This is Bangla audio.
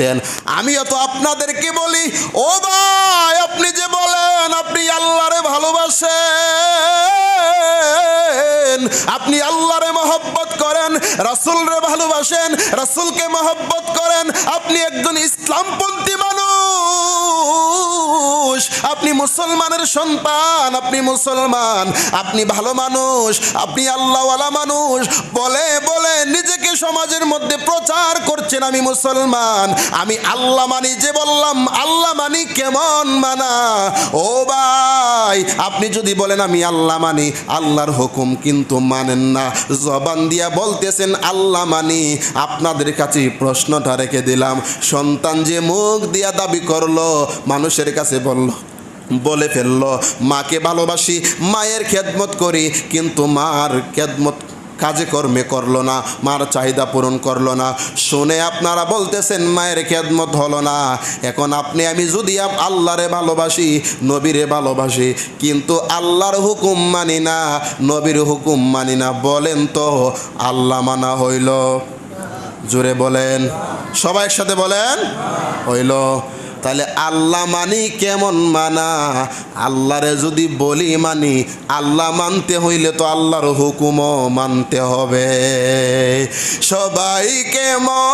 করতেন। আমিও তো আপনাদেরকে বলি, ও ভাই, আপনি যে বলেন, আপনি আল্লাহরে ভালোবাসেন। আপনি আল্লাহরে মহব্বত করেন, রাসুলরে ভালোবাসেন, রাসুলকে মহব্বত করেন। আপনি একজন ইসলামপন্থী মানুষ। আপনি মুসলমানের সন্তান, আপনি মুসলমান। আপনি ভালো মানুষ, আপনি আল্লাহওয়ালা মানুষ। বলে সমাজের মধ্যে প্রচার করছেন আমি মুসলমান। আমি আল্লাহ মানি যে বললাম আল্লাহ মানি কেমন মানা? ও ভাই, আপনি যদি বলেন আমি আল্লাহ মানি আল্লাহর হুকুম কিন্তু মানেন না। জবান দিয়া বলতেছেন আল্লাহ মানি আপনাদের কাছে প্রশ্নটা রেখে দিলাম। সন্তান যে মুখ দিয়া দাবি করল, মানুষের কাছে বলল, বলে ফেলল, মাকে ভালোবাসি, মায়ের খেদমত করি, কিন্তু মার খেদমত কাজে কর্মে করল না, মার চাহিদা পূরণ করল না। শুনে আপনারা বলতেছেন, মায়ের খেদমত হলো না। এখন আপনি, আমি যদি আল্লাহরে ভালোবাসি, নবীরে ভালোবাসি, কিন্তু আল্লাহর হুকুম মানি না, নবীর হুকুম মানি না, বলেন তো, আল্লাহ মানা হইল। জোরে বলেন। সবাই একসাথে বলেন, হইল। তাহলে আল্লাহ মানি কেমন মানা? আল্লাহরে যদি বলি মানি, আল্লাহ মানতে হইলে তো আল্লাহর হুকুমও মানতে হবে। সবাইকে মন